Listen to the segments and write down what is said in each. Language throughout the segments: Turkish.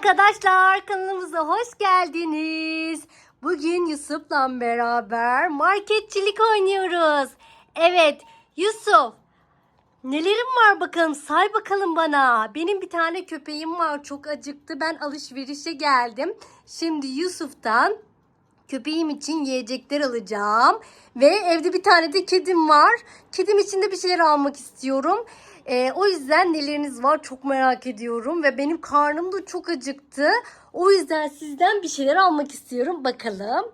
Arkadaşlar kanalımıza hoş geldiniz. Bugün Yusuf'la beraber marketçilik oynuyoruz. Evet Yusuf nelerim var bakalım say bakalım bana. Benim bir tane köpeğim var çok acıktı ben alışverişe geldim. Şimdi Yusuf'tan köpeğim için yiyecekler alacağım. Ve evde bir tane de kedim var. Kedim için de bir şeyler almak istiyorum. Ee, o yüzden neleriniz var çok merak ediyorum. Ve benim karnım da çok acıktı. O yüzden sizden bir şeyler almak istiyorum. Bakalım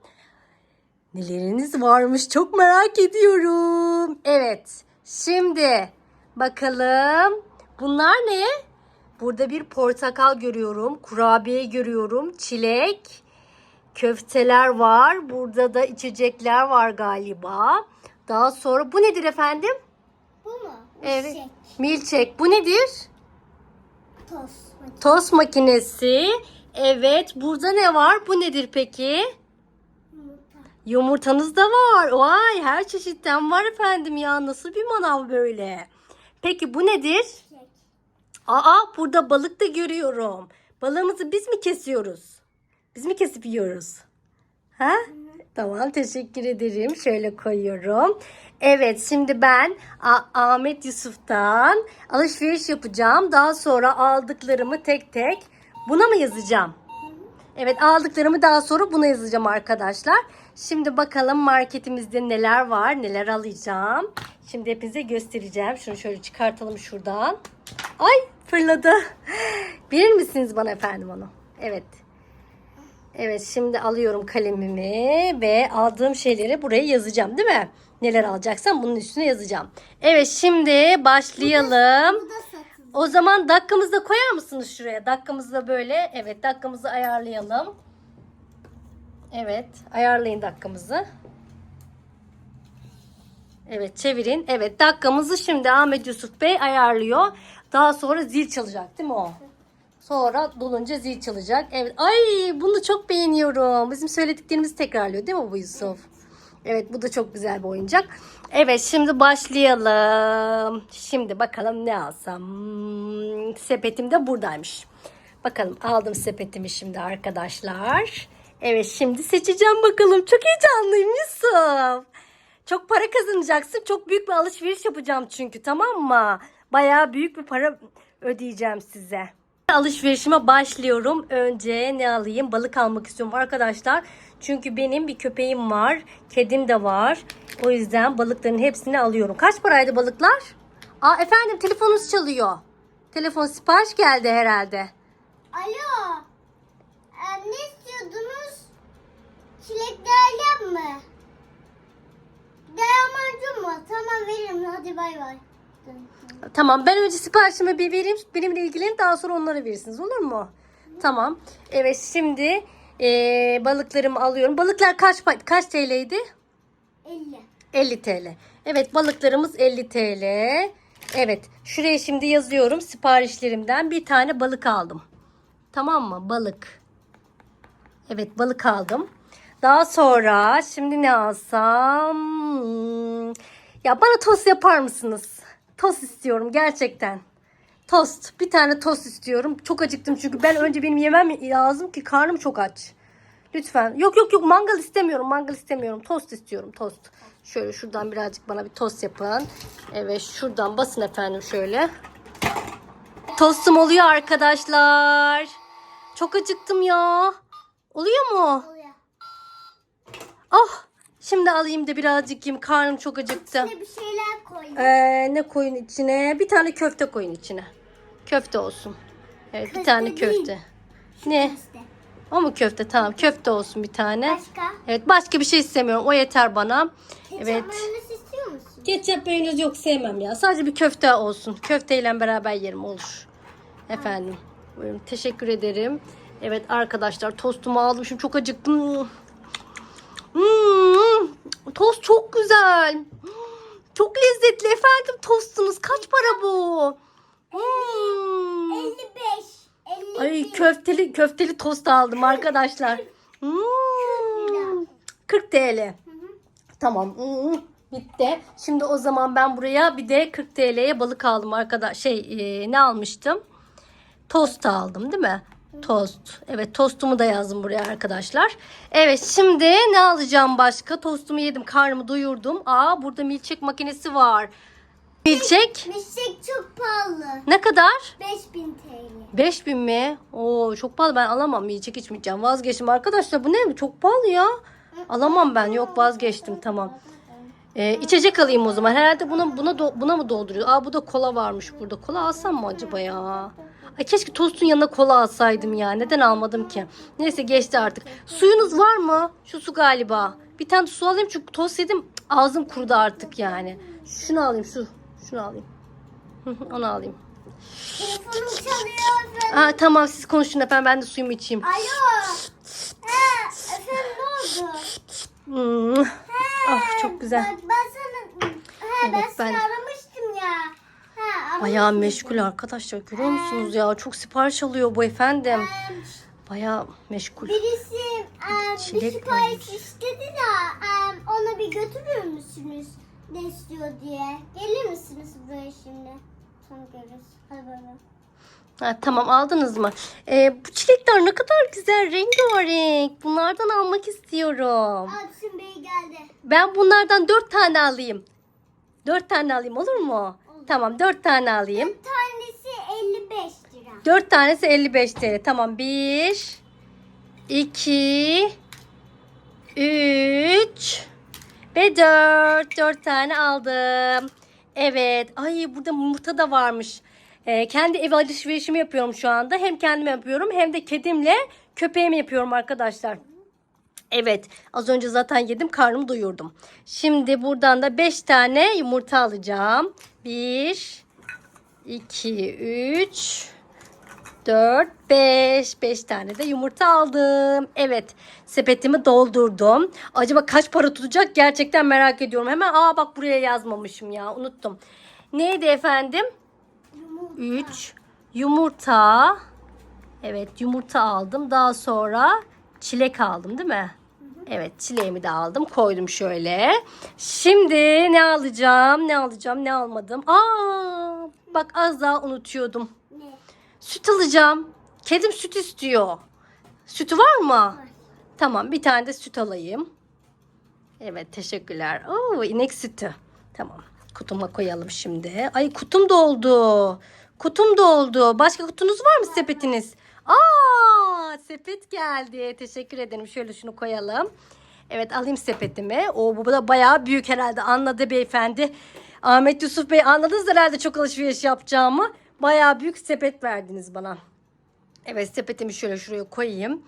neleriniz varmış çok merak ediyorum. Evet şimdi bakalım bunlar ne? Burada bir portakal görüyorum. Kurabiye görüyorum. Çilek. Köfteler var. Burada da içecekler var galiba. Daha sonra bu nedir efendim? Bu mu? Evet. Milkshake. Bu nedir? toz. Tost makinesi. Evet. Burada ne var? Bu nedir peki? Yumurta. Yumurtanız da var. Vay her çeşitten var efendim ya. Nasıl bir manav böyle? Peki bu nedir? Kek. Aa burada balık da görüyorum. Balığımızı biz mi kesiyoruz? Biz mi kesip yiyoruz? Ha? Tamam teşekkür ederim. Şöyle koyuyorum. Evet şimdi ben A- Ahmet Yusuf'tan alışveriş yapacağım. Daha sonra aldıklarımı tek tek buna mı yazacağım? Evet aldıklarımı daha sonra buna yazacağım arkadaşlar. Şimdi bakalım marketimizde neler var, neler alacağım. Şimdi hepinize göstereceğim. Şunu şöyle çıkartalım şuradan. Ay fırladı. Verir misiniz bana efendim onu? Evet. Evet şimdi alıyorum kalemimi ve aldığım şeyleri buraya yazacağım değil mi? Neler alacaksam bunun üstüne yazacağım. Evet şimdi başlayalım. Bu da satın. O zaman dakikamızı da koyar mısınız şuraya? Dakikamızı da böyle. Evet dakikamızı ayarlayalım. Evet ayarlayın dakikamızı. Evet çevirin. Evet dakikamızı şimdi Ahmet Yusuf Bey ayarlıyor. Daha sonra zil çalacak değil mi o? Sonra dolunca zil çalacak. Evet. Ay bunu çok beğeniyorum. Bizim söylediklerimizi tekrarlıyor değil mi bu Yusuf? Evet bu da çok güzel bir oyuncak. Evet şimdi başlayalım. Şimdi bakalım ne alsam. Sepetim de buradaymış. Bakalım aldım sepetimi şimdi arkadaşlar. Evet şimdi seçeceğim bakalım. Çok heyecanlıyım Yusuf. Çok para kazanacaksın. Çok büyük bir alışveriş yapacağım çünkü tamam mı? Bayağı büyük bir para ödeyeceğim size. Alışverişime başlıyorum. Önce ne alayım? Balık almak istiyorum arkadaşlar. Çünkü benim bir köpeğim var. Kedim de var. O yüzden balıkların hepsini alıyorum. Kaç paraydı balıklar? Aa efendim telefonunuz çalıyor. Telefon sipariş geldi herhalde. Alo. Ee, ne istiyordunuz? Çilekli mı? Dayamacı mı? Tamam veririm. Hadi bay bay. Tamam ben önce siparişimi bir vereyim. Benimle ilgilenin daha sonra onlara verirsiniz olur mu? Tamam. Evet şimdi eee, balıklarımı alıyorum. Balıklar kaç kaç TL'ydi? 50. 50 TL. Evet balıklarımız 50 TL. Evet şuraya şimdi yazıyorum siparişlerimden bir tane balık aldım. Tamam mı? Balık. Evet balık aldım. Daha sonra şimdi ne alsam? Ya bana tost yapar mısınız? Tost istiyorum gerçekten. Tost. Bir tane tost istiyorum. Çok acıktım çünkü ben önce benim yemem lazım ki karnım çok aç. Lütfen. Yok yok yok mangal istemiyorum. Mangal istemiyorum. Tost istiyorum. Tost. Şöyle şuradan birazcık bana bir tost yapın. Evet şuradan basın efendim şöyle. Tostum oluyor arkadaşlar. Çok acıktım ya. Oluyor mu? Şimdi alayım da birazcık yiyeyim. Karnım çok acıktı. İçine bir şeyler koy. Ee, ne koyun içine? Bir tane köfte koyun içine. Köfte olsun. Evet bir Köfte tane değil. köfte. Ne? İşte. O mu köfte? Tamam köfte olsun bir tane. Başka? Evet başka bir şey istemiyorum. O yeter bana. Ketçap Evet. mayonez istiyor musun? Ketçap mayonez yok sevmem ya. Sadece bir köfte olsun. Köfteyle beraber yerim olur. Efendim. Buyurun. Teşekkür ederim. Evet arkadaşlar tostumu aldım. Şimdi çok acıktım. Tost çok güzel. Çok lezzetli efendim tostunuz. Kaç para bu? Hmm. 55. 50. Ay köfteli köfteli tost aldım arkadaşlar. Hmm. 40 TL. Tamam. hmm, Bitti. Şimdi o zaman ben buraya bir de 40 TL'ye balık aldım arkadaş. Şey e, ne almıştım? Tost aldım değil mi? Tost. Evet tostumu da yazdım buraya arkadaşlar. Evet şimdi ne alacağım başka? Tostumu yedim karnımı doyurdum. Aa burada milkshake makinesi var. Milkshake Milkshake çok pahalı. ne kadar? 5000 TL. 5000 mi? Oo çok pahalı ben alamam milkshake içmeyeceğim. Vazgeçtim arkadaşlar bu ne? Çok pahalı ya. Alamam ben yok vazgeçtim tamam. Ee, içecek alayım o zaman. Herhalde buna buna do- buna mı dolduruyor? Aa bu da kola varmış burada. Kola alsam mı acaba ya? Ay keşke tostun yanına kola alsaydım ya. Neden almadım ki? Neyse geçti artık. Suyunuz var mı? Şu su galiba. Bir tane su alayım çünkü tost yedim. Ağzım kurudu artık yani. Şunu alayım şu. Şunu alayım. Onu alayım. Telefonum çalıyor. Aa, tamam siz konuşun efendim ben de suyumu içeyim. Alo. Ha, efendim ne oldu? Hmm. Ah çok güzel. Bak ben sana... Ha, ben Evet, seni ben- aramıştım ya. Bayağı meşgul arkadaşlar görüyor musunuz ya? Çok sipariş alıyor bu efendim. Bayağı meşgul. Birisi em, bir Çilek sipariş istedi de em, ona bir götürür müsünüz? Ne istiyor diye. Gelir misiniz buraya şimdi? Sonra görürüz. Hadi bay. Ha, tamam aldınız mı? Ee, bu çilekler ne kadar güzel rengarenk. Bunlardan almak istiyorum. Absim Bey geldi. Ben bunlardan dört tane alayım. Dört tane alayım olur mu? Tamam dört tane alayım. Bir tanesi 55 lira. Dört tanesi 55 TL. Tamam bir, iki, üç ve dört. Dört tane aldım. Evet. Ay burada yumurta da varmış. Ee, kendi ev alışverişimi yapıyorum şu anda. Hem kendim yapıyorum hem de kedimle köpeğimi yapıyorum arkadaşlar. Evet az önce zaten yedim karnımı doyurdum. Şimdi buradan da 5 tane yumurta alacağım. 1, 2, 3, 4, 5. 5 tane de yumurta aldım. Evet sepetimi doldurdum. Acaba kaç para tutacak gerçekten merak ediyorum. Hemen aa bak buraya yazmamışım ya unuttum. Neydi efendim? Yumurta. 3 yumurta. Evet yumurta aldım. Daha sonra çilek aldım değil mi? Evet çileğimi de aldım. Koydum şöyle. Şimdi ne alacağım? Ne alacağım? Ne almadım? Aa bak az daha unutuyordum. Ne? Süt alacağım. Kedim süt istiyor. Sütü var mı? Tamam bir tane de süt alayım. Evet teşekkürler. Oo inek sütü. Tamam kutuma koyalım şimdi. Ay kutum doldu. Kutum doldu. Başka kutunuz var mı sepetiniz? Aa sepet geldi. Teşekkür ederim. Şöyle şunu koyalım. Evet alayım sepetimi. O bu da bayağı büyük herhalde. Anladı beyefendi. Ahmet Yusuf Bey anladınız herhalde çok alışveriş yapacağımı. Bayağı büyük sepet verdiniz bana. Evet sepetimi şöyle şuraya koyayım.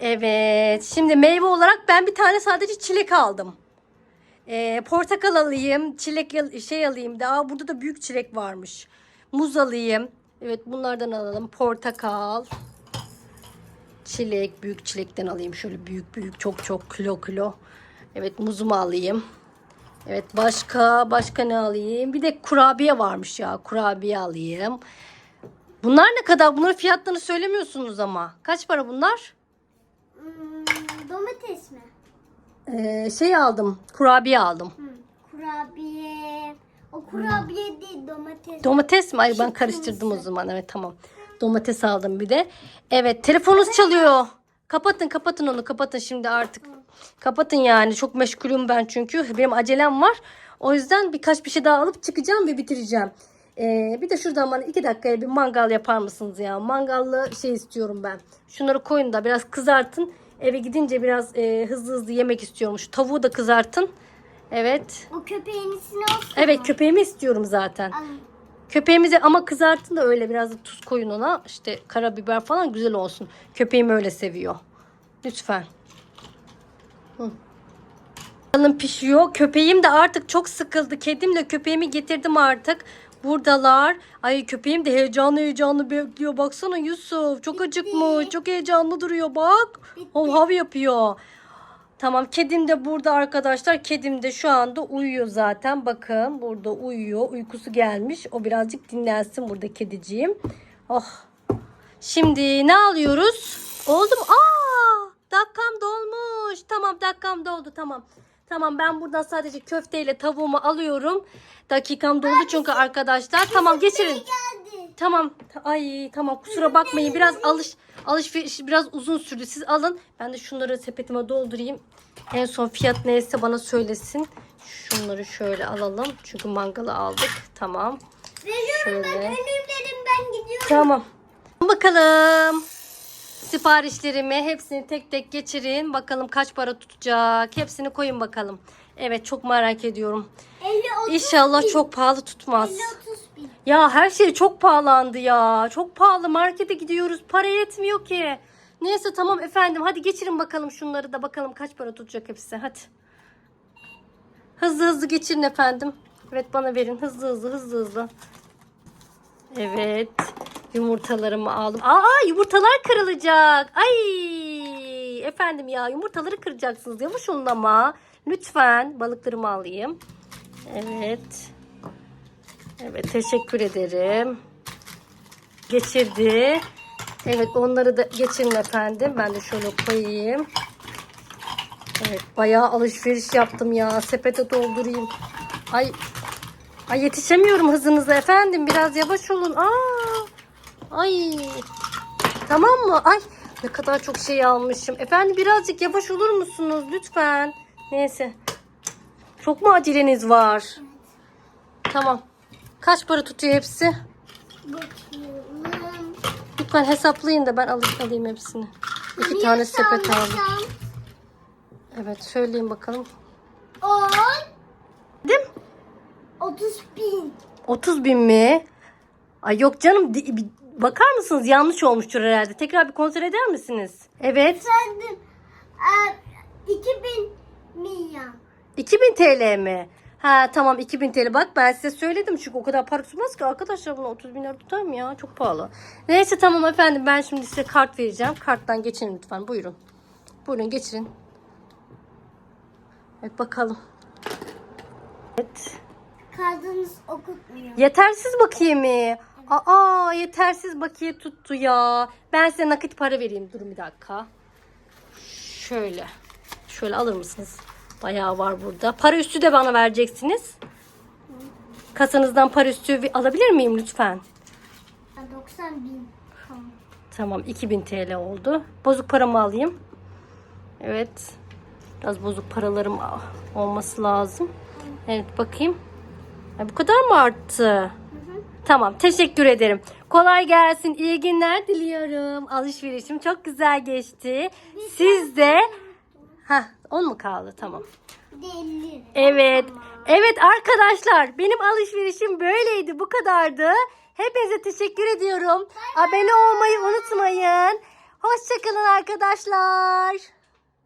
Evet şimdi meyve olarak ben bir tane sadece çilek aldım. Ee, portakal alayım, çilek şey alayım. Daha burada da büyük çilek varmış. Muz alayım. Evet bunlardan alalım. Portakal, çilek, büyük çilekten alayım. Şöyle büyük büyük çok çok kilo kilo. Evet muzumu alayım. Evet başka başka ne alayım? Bir de kurabiye varmış ya. Kurabiye alayım. Bunlar ne kadar? Bunların fiyatlarını söylemiyorsunuz ama. Kaç para bunlar? Hmm, domates mi? Ee, şey aldım. Kurabiye aldım. Hmm, kurabiye. O kurabiye değil domates. Domates mi? Ay ben karıştırdım o zaman. Evet tamam. Domates aldım bir de. Evet telefonunuz çalıyor. Kapatın kapatın onu kapatın şimdi artık. Kapatın yani çok meşgulüm ben çünkü. Benim acelem var. O yüzden birkaç bir şey daha alıp çıkacağım ve bitireceğim. Ee, bir de şuradan bana iki dakikaya bir mangal yapar mısınız ya? Mangallı şey istiyorum ben. Şunları koyun da biraz kızartın. Eve gidince biraz e, hızlı hızlı yemek istiyorum. Şu tavuğu da kızartın. Evet. o köpeğin ismi olsun Evet köpeğimi istiyorum zaten. Alın. Köpeğimizi ama kızartın da öyle biraz da tuz koyun ona. İşte karabiber falan güzel olsun. Köpeğim öyle seviyor. Lütfen. Hı. Balım pişiyor. Köpeğim de artık çok sıkıldı. Kedimle köpeğimi getirdim artık. Buradalar. Ay köpeğim de heyecanlı heyecanlı bekliyor. Baksana Yusuf. Çok acıkmış. Çok heyecanlı duruyor bak. Hav hav yapıyor. Tamam kedim de burada arkadaşlar. Kedim de şu anda uyuyor zaten. Bakın burada uyuyor. Uykusu gelmiş. O birazcık dinlensin burada kediciğim. Oh. Şimdi ne alıyoruz? Oldu mu? Aa! Dakikam dolmuş. Tamam dakikam doldu tamam. Tamam ben buradan sadece köfteyle tavuğumu alıyorum. Dakikam doldu çünkü arkadaşlar. Tamam geçirin. Tamam. Ay tamam kusura bakmayın. Biraz alış Alışveriş biraz uzun sürdü. Siz alın. Ben de şunları sepetime doldurayım. En son fiyat neyse bana söylesin. Şunları şöyle alalım. Çünkü mangalı aldık. Tamam. Veriyorum ben Şöyle. önüm dedim ben gidiyorum. Tamam. Bakalım. Siparişlerimi hepsini tek tek geçirin. Bakalım kaç para tutacak. Hepsini koyun bakalım. Evet çok merak ediyorum. 50 30 İnşallah bin. çok pahalı tutmaz. 50 30 bin. Ya her şey çok pahalandı ya. Çok pahalı. Markete gidiyoruz. Para yetmiyor ki. Neyse tamam efendim. Hadi geçirin bakalım şunları da bakalım kaç para tutacak hepsi. Hadi. Hızlı hızlı geçirin efendim. Evet bana verin. Hızlı hızlı hızlı hızlı. Evet. Yumurtalarımı aldım. Aa yumurtalar kırılacak. Ay efendim ya yumurtaları kıracaksınız. Yavaş olun ama. Lütfen balıklarımı alayım. Evet. Evet teşekkür ederim. Geçirdi. Evet onları da geçirin efendim. Ben de şöyle koyayım. Evet bayağı alışveriş yaptım ya. Sepete doldurayım. Ay Ay yetişemiyorum hızınıza efendim. Biraz yavaş olun. Aa! Ay. Tamam mı? Ay ne kadar çok şey almışım. Efendim birazcık yavaş olur musunuz lütfen? Neyse. Çok mu aceleniz var? Tamam. Kaç para tutuyor hepsi? Bakıyorum. Lütfen hesaplayın da ben alayım, alayım hepsini. İki tane sepet aldım. Evet söyleyin bakalım. 10 Değil mi? 30 bin. 30 bin mi? Ay yok canım di- bakar mısınız yanlış olmuştur herhalde. Tekrar bir kontrol eder misiniz? Evet. Efendim e, 2000 milyon. 2000 TL mi? Ha tamam 2000 TL. Bak ben size söyledim çünkü o kadar para tutmaz ki arkadaşlar buna 30 bin lira tutar mı ya? Çok pahalı. Neyse tamam efendim ben şimdi size kart vereceğim. Karttan geçin lütfen buyurun. Buyurun geçirin. Evet bakalım. Evet. Kardınız okutmuyor. Yetersiz bakiye mi? Aa yetersiz bakiye tuttu ya. Ben size nakit para vereyim. Durun bir dakika. Şöyle. Şöyle alır mısınız? Bayağı var burada. Para üstü de bana vereceksiniz. Kasanızdan para üstü alabilir miyim lütfen? 90 bin. Tamam. Tamam 2000 TL oldu. Bozuk paramı alayım. Evet. Biraz bozuk paralarım olması lazım. Evet bakayım. Ya, bu kadar mı arttı? Hı hı. Tamam teşekkür ederim. Kolay gelsin. İyi günler diliyorum. Alışverişim çok güzel geçti. Siz de... Heh, 10 mu kaldı? Tamam. Evet. Evet arkadaşlar benim alışverişim böyleydi. Bu kadardı. Hepinize teşekkür ediyorum. Abone olmayı unutmayın. Hoşçakalın arkadaşlar.